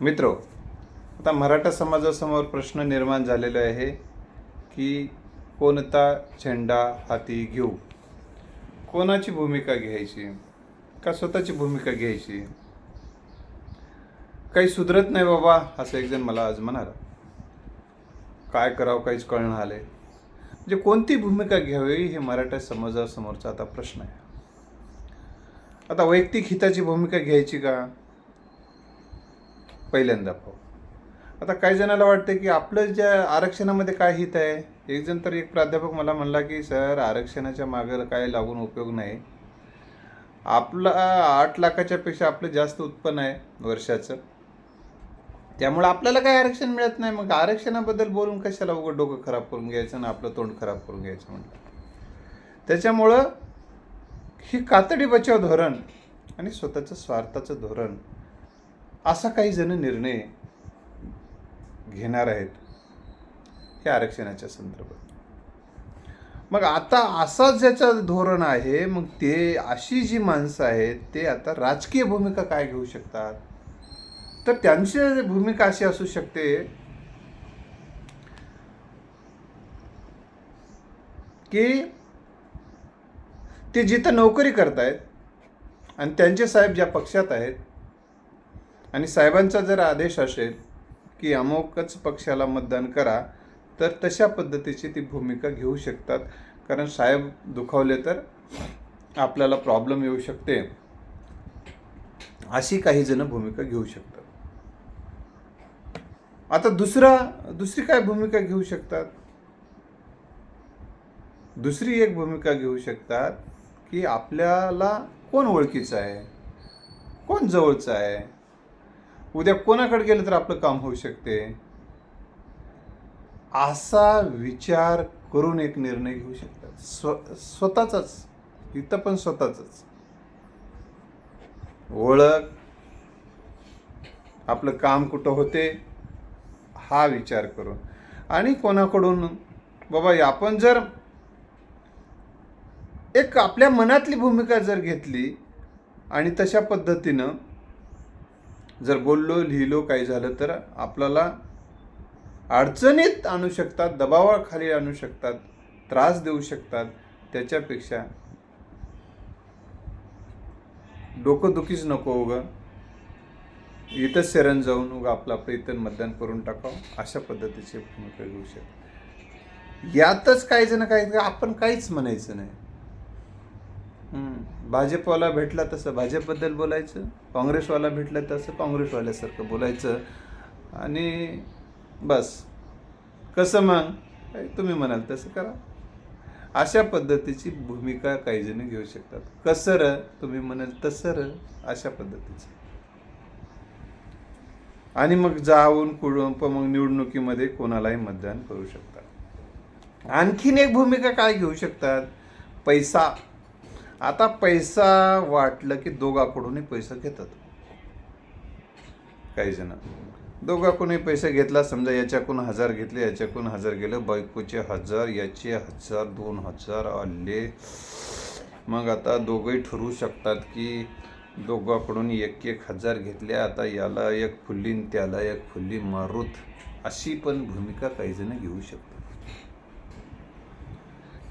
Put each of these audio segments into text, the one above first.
मित्रो आता मराठा समाजासमोर प्रश्न निर्माण झालेला आहे की कोणता झेंडा हाती घेऊ? कोणाची भूमिका घ्यायची? का स्वतःची भूमिका घ्यायची? काही सुधरत नाही बाबा असं एकजण मला आज म्हणाला. काय करावं काहीच कळणं आले म्हणजे कोणती भूमिका घ्यावी हे मराठा समाजासमोरचा आता प्रश्न आहे. आता वैयक्तिक हिताची भूमिका घ्यायची का? पहिल्यांदा पाहू. आता काही जणाला वाटतं की आपलं ज्या आरक्षणामध्ये काय हित आहे एक जण तर एक प्राध्यापक मला म्हणला की सर आरक्षणाच्या मागं काय लागून उपयोग नाही. आपलं आठ लाखाच्या पेक्षा आपलं जास्त उत्पन्न आहे वर्षाचं. त्यामुळे आपल्याला काही आरक्षण मिळत नाही. मग आरक्षणाबद्दल बोलून कशाला उघड डोकं खराब करून घ्यायचं आणि आपलं तोंड खराब करून घ्यायचं म्हटलं त्याच्यामुळं ही कातडी बचाव धोरण आणि स्वतःचं स्वार्थाचं धोरण असा काही जण निर्णय घेणार आहेत हे आरक्षणाच्या संदर्भात. मग आता असा ज्याचं धोरण आहे मग ते अशी जी माणसं आहेत ते आता राजकीय भूमिका काय घेऊ शकतात? तर त्यांची भूमिका अशी असू शकते की ते जिथं नोकरी करतायत आणि त्यांचे साहेब ज्या पक्षात आहेत आणि साहेबांचा जर आदेश असेल की अमुकच पक्षाला मतदान करा तर तशा पद्धतीची ती भूमिका घेऊ शकतात. कारण साहेब दुखावले तर आपल्याला प्रॉब्लेम येऊ शकते. अशी काही जण भूमिका घेऊ शकतात. आता दुसरा दुसरी काय भूमिका घेऊ शकतात? दुसरी एक भूमिका घेऊ शकतात की आपल्याला कोण ओळखीचं आहे? कोण जवळचं आहे? उद्या कोणाकडे गेलं तर आपलं काम होऊ शकते? असा विचार करून एक निर्णय घेऊ शकतात. स्व स्वतःचाच. इथं पण स्वतःच ओळख आपलं काम कुठं होते हा विचार करून. आणि कोणाकडून? बाबा आपण जर एक आपल्या मनातली भूमिका जर घेतली आणि तशा पद्धतीनं जर बोललो लिहिलो काही झालं तर आपल्याला अडचणीत आणू शकतात दबावाखाली आणू शकतात त्रास देऊ शकतात. त्याच्यापेक्षा डोकंदुखीच नको उगं. इथं शरण जाऊन उगा आपलं आपलं इथं मतदान करून टाकावं. अशा पद्धतीची भूमिका घेऊ शकतो यातच काही जण काही आपण काहीच म्हणायचं नाही. भाजपवाला भेटला तसं भाजपबद्दल बोलायचं काँग्रेसवाला भेटला तसं काँग्रेसवाल्यासारखं बोलायचं. आणि बस. कसं मग? काय तुम्ही म्हणाल तसं करा. अशा पद्धतीची भूमिका काही जण घेऊ शकतात. कसं र तुम्ही म्हणाल तसं र अशा पद्धतीचं. आणि मग जाऊन कुडून पण मग निवडणुकीमध्ये कोणालाही मतदान करू शकतात. आणखीन एक भूमिका काय घेऊ शकतात? पैसा. आता पैसा वाटलं की दोघाकडूनही पैसा घेतात. काही जण. दोघाकडूनही पैसा घेतला समजा याच्याकडून हजार घेतले याच्याकडून हजार गेलं बायकोचे हजार याचे हजार दोन हजार आले. मग आता दोघंही ठरवू शकतात की दोघाकडून एक एक हजार घेतले आता याला एक फुल्ली त्याला एक फुल्ली मारुत अशी पण भूमिका काही जण घेऊ शकतात.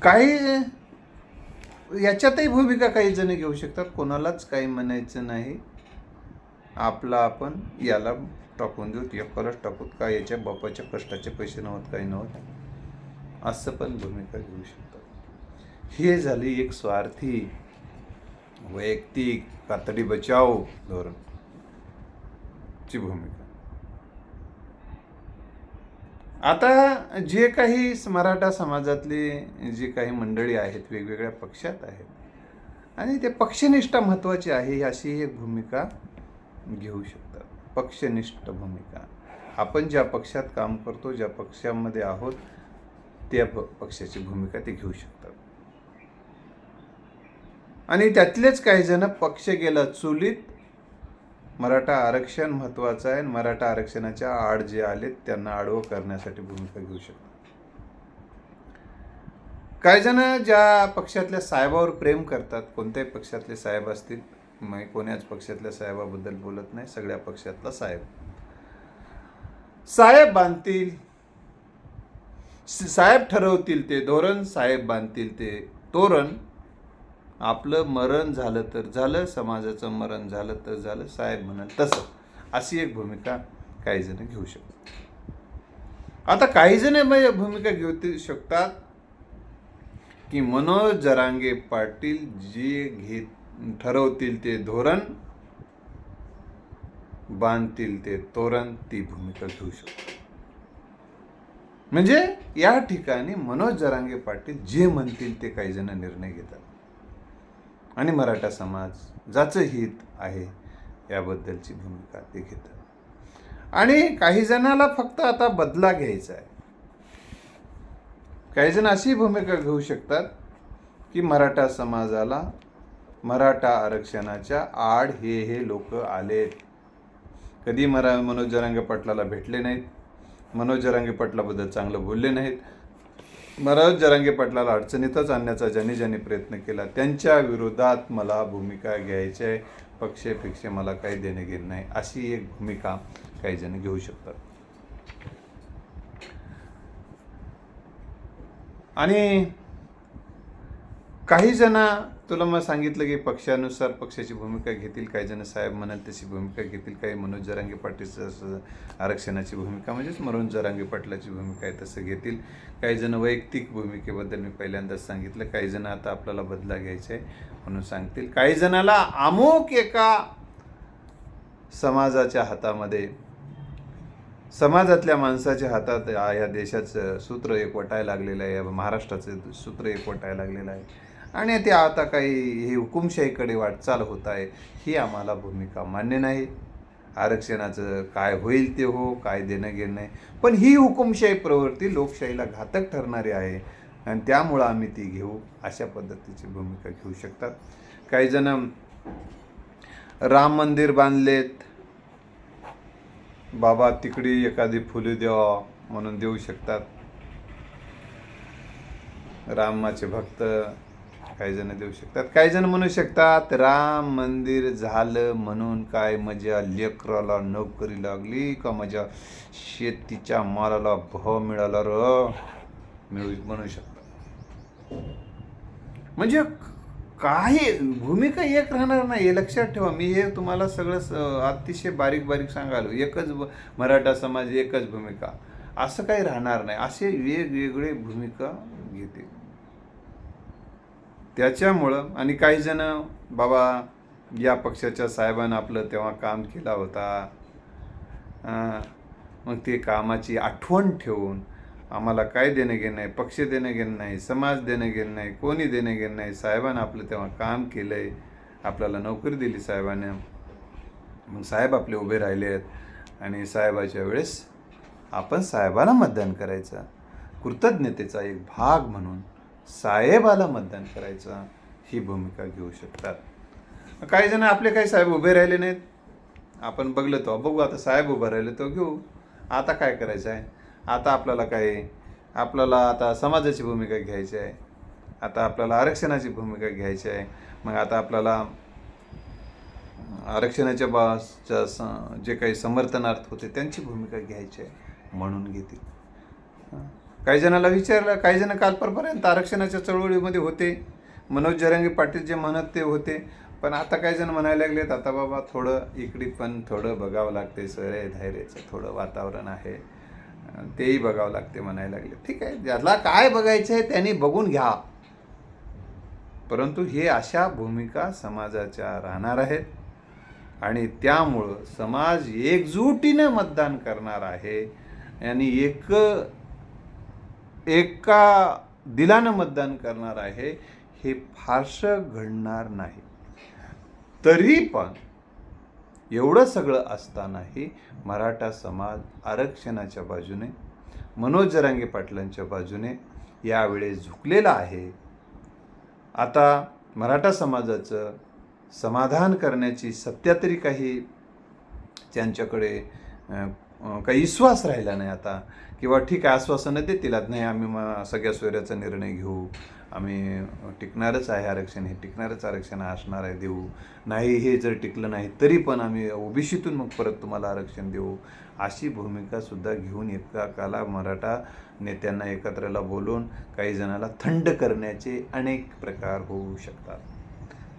काही याच्यातही भूमिका काही जण घेऊ शकतात. कोणालाच काही म्हणायचं नाही. आपला आपण याला टाकून देऊ. एकालाच टाकूत का याच्या बापाच्या कष्टाचे पैसे नव्हत काही नव्हत. असं पण भूमिका घेऊ शकतात. हे झाली एक स्वार्थी वैयक्तिक कातडी बचाव धोरण ची भूमिका. आता जे काही मराठा समाजातली जी काही मंडळी आहेत वेगवेगळ्या पक्षात आहेत आणि ते पक्षनिष्ठा महत्त्वाची आहे अशी एक भूमिका घेऊ शकतात. पक्षनिष्ठ भूमिका. आपण ज्या पक्षात काम करतो ज्या पक्षामध्ये आहोत त्या प पक्षाची भूमिका ते घेऊ शकतात. आणि त्यातलेच काही जण पक्ष गेला चुलीत मराठा आरक्षण महत्त्वाचं आहे. आणि मराठा आरक्षणाच्या आड जे आलेत त्यांना आडवं करण्यासाठी भूमिका घेऊ शकतात. काही जण ज्या पक्षातल्या साहेबावर प्रेम करतात कोणत्याही पक्षातले साहेब असतील मी कोण्याच पक्षातल्या साहेबाबद्दल बोलत नाही सगळ्या पक्षातला साहेब. साहेब बांधतील साहेब ठरवतील ते धोरण साहेब बांधतील ते तोरण आपलं मरण झालं तर झालं समाजाचं मरण झालं तर झालं साहेब म्हणाल तसं. अशी एक भूमिका काही जण घेऊ शकतात. आता काही जण म्हणजे भूमिका घेऊ शकतात की मनोज जरांगे पाटील जे घेत ठरवतील ते धोरण बांधतील ते तोरण ती भूमिका घेऊ शकतो म्हणजे या ठिकाणी मनोज जरांगे पाटील जे म्हणतील ते काही जण निर्णय घेतात. आणि मराठा समाज ज्याचं हित आहे याबद्दलची भूमिका ते घेतात. आणि काही जणाला फक्त आता बदला घ्यायचा आहे. काही जण अशी भूमिका घेऊ शकतात की मराठा समाजाला मराठा आरक्षणाच्या आड हे हे लोक आलेत कधी मरा मनोज जरांगे पाटलाला भेटले नाहीत. मनोज जरांगे पाटलाबद्दल चांगलं बोलले नाहीत. महाराज जरांगे पाटलाला अडचणीतच आणण्याचा ज्यांनी ज्यांनी प्रयत्न केला त्यांच्या विरोधात मला भूमिका घ्यायची आहे. पक्षेपेक्षा मला काही देणे घेणं नाही. अशी एक भूमिका काही जण घेऊ शकतात. आणि काही जण तुला मग सांगितलं की पक्षानुसार पक्षाची भूमिका घेतील काही जण साहेब म्हणाल तशी भूमिका घेतील काही मनोज जरांगे पाटीलचं असं आरक्षणाची भूमिका म्हणजेच मनोज जरांगे पाटलाची भूमिका आहे तसं घेतील. काही जण वैयक्तिक भूमिकेबद्दल मी पहिल्यांदाच सांगितलं काही जण आता आपल्याला बदला घ्यायचा आहे म्हणून सांगतील. काही जणाला अमुक एका समाजाच्या हातामध्ये समाजातल्या माणसाच्या हातात या देशाचं सूत्र एकवटायला लागलेलं आहे या महाराष्ट्राचं सूत्र एकवटायला लागलेलं आहे. आणि ते आता काही हे हुकुमशाहीकडे वाटचाल होत आहे ही आम्हाला भूमिका मान्य नाही. आरक्षणाचं काय होईल ते हो काय देणं घेणं नाही. पण ही हुकुमशाही प्रवृत्ती लोकशाहीला घातक ठरणारी आहे आणि त्यामुळं आम्ही ती घेऊ अशा पद्धतीची भूमिका घेऊ शकतात. काही जण राम मंदिर बांधलेत बाबा तिकडी एखादी फुले द्यावा म्हणून देऊ शकतात. रामाचे भक्त काही जण देऊ शकतात काही जण म्हणू शकतात राम मंदिर झालं म्हणून काय मजा लेकराला नोकरी लागली का मजा शेतीच्या मालाला भाव मिळाला र? मिळू म्हणू शकतात म्हणजे काही भूमिका एक राहणार नाही हे लक्षात ठेवा. मी हे तुम्हाला सगळं अतिशय बारीक बारीक सांगालो. एकच मराठा समाज एकच भूमिका. असं काही राहणार नाही. असे वेगवेगळे भूमिका घेते. त्याच्यामुळं आणि काही जण बाबा या पक्षाच्या साहेबानं आपलं तेव्हा काम केला होता. मग ते कामाची आठवण ठेवून आम्हाला काय देणं घेणं नाही पक्ष देणं घेणं नाही समाज देणं घेणं नाही कोणी देणं घेणं नाही. साहेबानं आपलं तेव्हा काम केलं आहे आपल्याला नोकरी दिली साहेबानं. मग साहेब आपले उभे राहिले आहेत. आणि साहेबाच्या वेळेस आपण साहेबाला मतदान करायचं. कृतज्ञतेचा एक भाग म्हणून साहेबाला मतदान करायचं ही भूमिका घेऊ शकतात. काही जण आपले काही साहेब उभे राहिले नाहीत. आपण बघलं तो बघू आता साहेब उभं राहिले तो घेऊ. आता काय करायचं आहे? आता आपल्याला काय आपल्याला आता समाजाची भूमिका घ्यायची आहे. आता आपल्याला आरक्षणाची भूमिका घ्यायची आहे. मग आता आपल्याला आरक्षणाच्या बाच्या स- जे काही समर्थनार्थ होते त्यांची भूमिका घ्यायची आहे म्हणून घेतील. काही जणाला विचारलं काही जण कालपरपर्यंत आरक्षणाच्या चळवळीमध्ये होते. मनोज जरांगे पाटील जे म्हणत ते होते. पण आता काही जण म्हणायला लागलेत आता बाबा थोडं इकडे पण थोडं बघावं लागते सरे धैर्याचं थोडं वातावरण आहे. तेही बघावं लागते म्हणायला लागले. ठीक आहे ज्याला काय बघायचं आहे त्यांनी बघून घ्या. परंतु हे अशा भूमिका समाजाच्या राहणार आहेत. आणि त्यामुळं समाज एकजुटीनं मतदान करणार आहे. आणि एक एका दिलानं मतदान करणार आहे हे फारसं घडणार नाही. तरी पण एवढं सगळं असतानाही मराठा समाज आरक्षणाच्या बाजूने मनोज जरांगे पाटलांच्या बाजूने यावेळेस झुकलेला आहे. आता मराठा समाजाचं समाधान करण्याची सत्या तरी काही त्यांच्याकडे काही विश्वास राहिला नाही आता. किंवा ठीक आहे आश्वासनं देतील आज नाही आम्ही मग सगळ्या सोयऱ्याचा निर्णय घेऊ. आम्ही टिकणारच आहे आरक्षण. हे टिकणारच आरक्षण असणार आहे देऊ. नाही हे जर टिकलं नाही तरी पण आम्ही ओबीसीतून मग परत तुम्हाला आरक्षण देऊ. अशी भूमिकासुद्धा घेऊन एका काला मराठा नेत्यांना एकत्रला बोलून काही जणाला थंड करण्याचे अनेक प्रकार होऊ शकतात.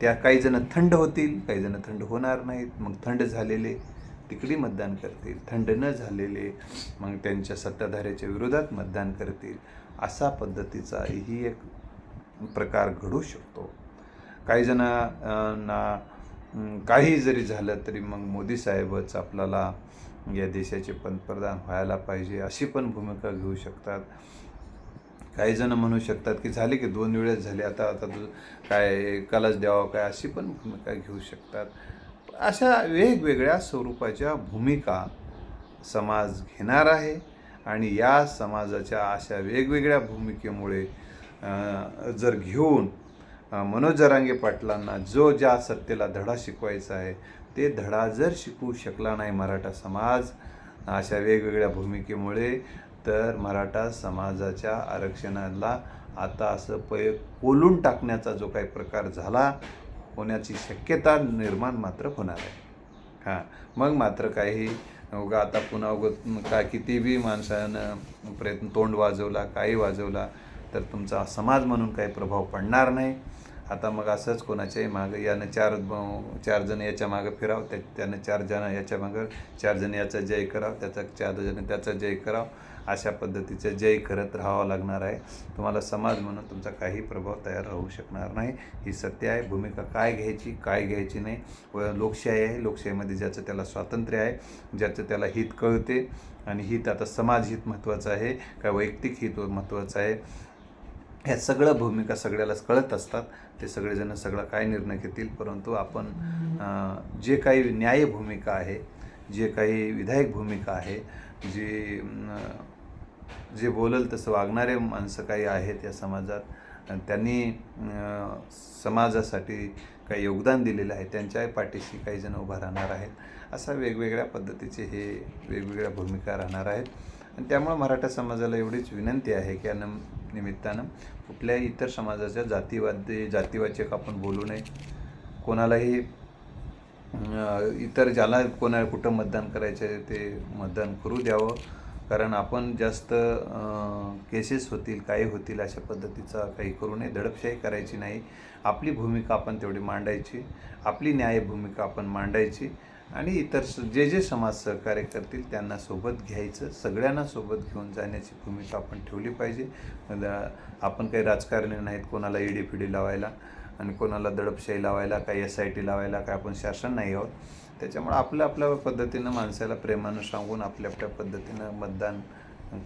त्या काही जण थंड होतील काही जण थंड होणार नाहीत. मग थंड झालेले तिकडी मतदान करतील. थंड न झालेले मग त्यांच्या सत्ताधाऱ्याच्या विरोधात मतदान करतील. असा पद्धतीचा ही एक प्रकार घडू शकतो. काही जणांना काही जरी झालं तरी मग मोदी साहेबच आपल्याला या देशाचे पंतप्रधान व्हायला पाहिजे अशी पण भूमिका घेऊ शकतात. काही जण म्हणू शकतात की झाले की दोन वेळेस झाले आता आता काय कलाच द्यावा काय अशी पण भूमिका घेऊ शकतात. अशा वेगवेगळ्या स्वरूपाच्या भूमिका समाज घेणार आहे आणि या समाजाच्या अशा वेगवेगळ्या भूमिकेमुळे जर घेऊन मनोज जरांगे पाटलांना जो ज्या सत्तेला धडा शिकवायचा आहे ते धडा जर शिकवू शकला नाही मराठा समाज अशा वेगवेगळ्या भूमिकेमुळे तर मराठा समाजाच्या आरक्षणाला आता असं पय कोलून टाकण्याचा जो काही प्रकार झाला होण्याची शक्यता निर्माण मात्र होणार आहे. हां मग मात्र काही उगा आता पुन्हा उगत का किती बी माणसानं प्रयत्न तोंड वाजवला काही वाजवला तर तुमचा समाज म्हणून काही प्रभाव पडणार नाही. आता मग असंच कोणाच्याही मागं यानं चार चार जण याच्या मागं फिराव त्या त्यानं चार जण याच्या मागं चार जण याचा जय कराव त्याचा चार जण त्याचा जय कराव अशा पद्धतीचं जय करत राहावं लागणार आहे. तुम्हाला समाज म्हणून तुमचा काही प्रभाव तयार होऊ शकणार नाही. ही सत्य आहे. भूमिका काय घ्यायची काय घ्यायची नाही. व लोकशाही आहे. लोकशाहीमध्ये ज्याचं त्याला स्वातंत्र्य आहे ज्याचं त्याला हित कळते. आणि हित आता समाज हित महत्त्वाचं आहे का वैयक्तिक हित महत्त्वाचं आहे. ह्या सगळ्या भूमिका सगळ्यालाच कळत असतात. ते सगळेजण सगळं काय निर्णय घेतील परंतु आपण जे काही न्याय भूमिका आहे जे काही विधायक भूमिका आहे जे जे बोलल तसं वागणारे माणसं काही आहेत या समाजात त्यांनी समाजासाठी काही योगदान दिलेलं आहे त्यांच्याही पाठीशी काही जण उभा राहणार आहेत. असा वेगवेगळ्या पद्धतीचे हे वेगवेगळ्या भूमिका राहणार आहेत. आणि त्यामुळं मराठा समाजाला एवढीच विनंती आहे की अन निमित्तानं कुठल्याही इतर समाजाच्या जातीवाद जातीवाचक आपण बोलू नये. कोणालाही इतर ज्याला कोणा कुठं मतदान करायचं आहे ते मतदान करू द्यावं. कारण आपण जास्त केसेस होतील काही होतील अशा पद्धतीचा काही करू नये. दडपशाही करायची नाही. आपली भूमिका आपण तेवढी मांडायची. आपली न्याय भूमिका आपण मांडायची. आणि इतर स- जे जे समाज सहकार्य करतील त्यांना सोबत घ्यायचं सगळ्यांना सोबत घेऊन जाण्याची भूमिका आपण ठेवली पाहिजे. म्हणजे, आपण काही राजकारणी नाहीत कोणाला ईडी फिडी लावायला आणि कोणाला दडपशाही लावायला काही एस आय टी लावायला काय आपण शासन नाही आहोत. त्याच्यामुळे आपल्या आपल्या पद्धतीनं माणसाला प्रेमानं सांगून आपल्या आपल्या पद्धतीनं मतदान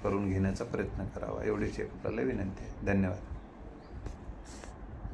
करून घेण्याचा प्रयत्न करावा. एवढीच एक आपल्याला विनंती आहे. धन्यवाद.